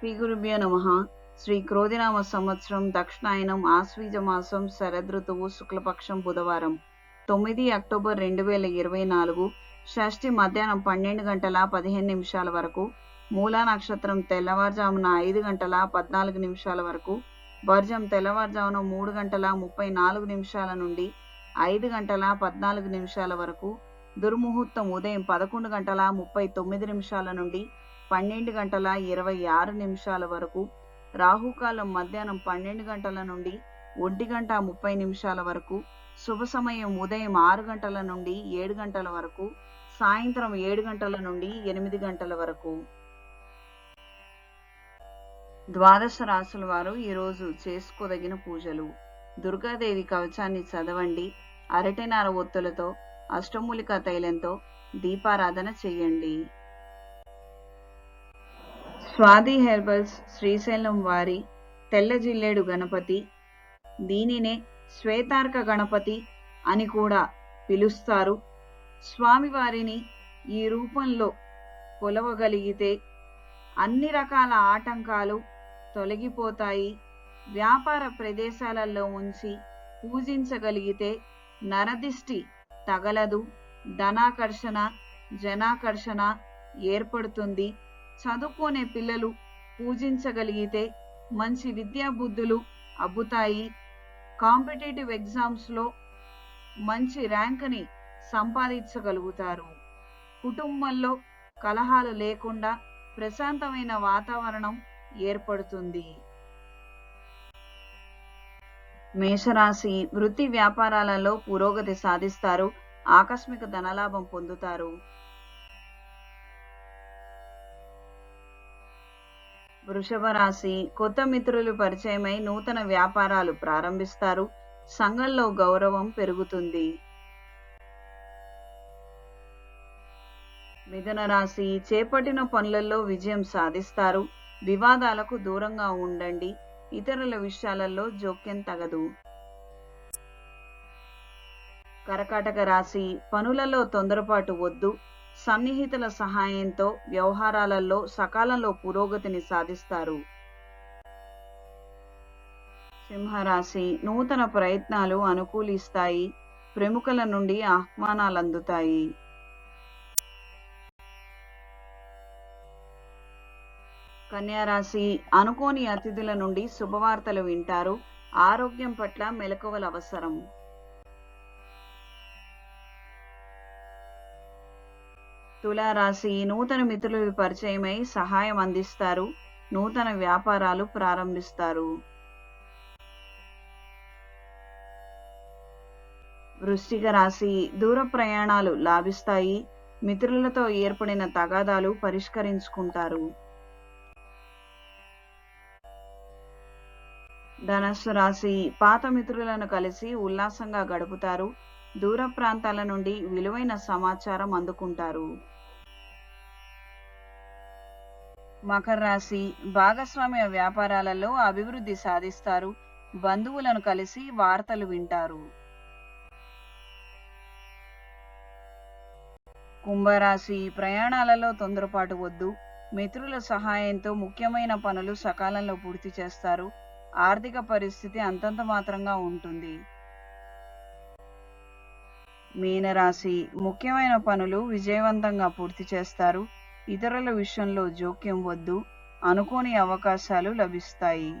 శ్రీ గురుభ్యో నమ. శ్రీ క్రోధినామ సంవత్సరం దక్షిణాయనం ఆశ్వీజ మాసం శరదృతువు శుక్లపక్షం బుధవారం. తొమ్మిది అక్టోబర్ రెండు వేల ఇరవై నాలుగు షష్ఠి మధ్యాహ్నం పన్నెండు గంటల పదిహేను నిమిషాల వరకు మూలా నక్షత్రం తెల్లవారుజామున ఐదు గంటల పద్నాలుగు నిమిషాల వరకు వర్జం తెల్లవారుజామున మూడు గంటల ముప్పై నాలుగు నిమిషాల నుండి ఐదు గంటల పద్నాలుగు నిమిషాల వరకు దుర్ముహూర్తం ఉదయం పదకొండు గంటల ముప్పై తొమ్మిది నిమిషాల నుండి పన్నెండు గంటల ఇరవై ఆరు నిమిషాల వరకు రాహుకాలం మధ్యాహ్నం పన్నెండు గంటల నుండి ఒంటి గంట ముప్పై నిమిషాల వరకు శుభ సమయం ఉదయం ఆరు గంటల నుండి ఏడు గంటల వరకు సాయంత్రం ఏడు గంటల నుండి ఎనిమిది గంటల వరకు. ద్వాదశ రాసుల వారు ఈరోజు చేసుకోదగిన పూజలు. దుర్గాదేవి కవచాన్ని చదవండి. అరటినార ఒత్తులతో అష్టమూలికా తైలంతో దీపారాధన చేయండి. స్వాతి హెర్బల్స్ శ్రీశైలం వారి తెల్ల జిల్లేడు గణపతి దీనినే శ్వేతార్క గణపతి అని కూడా పిలుస్తారు. స్వామివారిని ఈ రూపంలో కొలవగలిగితే అన్ని రకాల ఆటంకాలు తొలగిపోతాయి. వ్యాపార ప్రదేశాలలో ఉంచి పూజించగలిగితే నరదిష్టి తగలదు ధనాకర్షణ జనాకర్షణ ఏర్పడుతుంది. చదువుకునే పిల్లలు పూజించగలిగితే మంచి విద్యా బుద్ధులు అబ్బుతాయి. కాంపిటేటివ్ ఎగ్జామ్స్లో మంచి ర్యాంక్ని సంపాదించగలుగుతారు. కుటుంబంలో కలహాలు లేకుండా ప్రశాంతమైన వాతావరణం ఏర్పడుతుంది. మేషరాశి వృత్తి వ్యాపారాలలో పురోగతి సాధిస్తారు. ఆకస్మిక ధనలాభం పొందుతారు. వృషభ రాశి కొత్త మిత్రులు పరిచయమై నూతన వ్యాపారాలు ప్రారంభిస్తారు. సంఘంలో గౌరవం పెరుగుతుంది. మిథున రాశి చేపట్టిన పనులలో విజయం సాధిస్తారు. వివాదాలకు దూరంగా ఉండండి. ఇతరుల విషయాలలో జోక్యం తగదు. కరకాటక రాశి పనులలో తొందరపాటు వద్దు. సన్నిహితుల సహాయంతో వ్యవహారాలలో సకాలంలో పురోగతిని సాధిస్తారు. సింహరాశి నూతన ప్రయత్నాలు అనుకూలిస్తాయి. ప్రముఖుల నుండి ఆహ్వానాలు అందుతాయి కన్యారాశి అనుకోని అతిథుల నుండి శుభవార్తలు వింటారు. ఆరోగ్యం పట్ల మెలకువలు అవసరం. తులారాశి నూతన మిత్రులు పరిచయమై సహాయం అందిస్తారు. నూతన వ్యాపారాలు ప్రారంభిస్తారు. వృశ్చిక రాశి దూర ప్రయాణాలు లాభిస్తాయి. మిత్రులతో ఏర్పడిన తగాదాలు పరిష్కరించుకుంటారు. ధనస్సు రాశి పాత మిత్రులను కలిసి ఉల్లాసంగా గడుపుతారు. దూర ప్రాంతాల నుండి విలువైన సమాచారం అందుకుంటారు. మకర రాశి భాగస్వామ్య వ్యాపారాలలో అభివృద్ధి సాధిస్తారు. బంధువులను కలిసి వార్తలు వింటారు. కుంభరాశి ప్రయాణాలలో తొందరపాటు వద్దు. మిత్రుల సహాయంతో ముఖ్యమైన పనులు సకాలంలో పూర్తి చేస్తారు. ఆర్థిక పరిస్థితి అంతంత మాత్రంగా ఉంటుంది. మీనరాశి ముఖ్యమైన పనులు విజయవంతంగా పూర్తి చేస్తారు. ఇతరుల విషయంలో జోక్యం వద్దు అనుకోని అవకాశాలు లభిస్తాయి.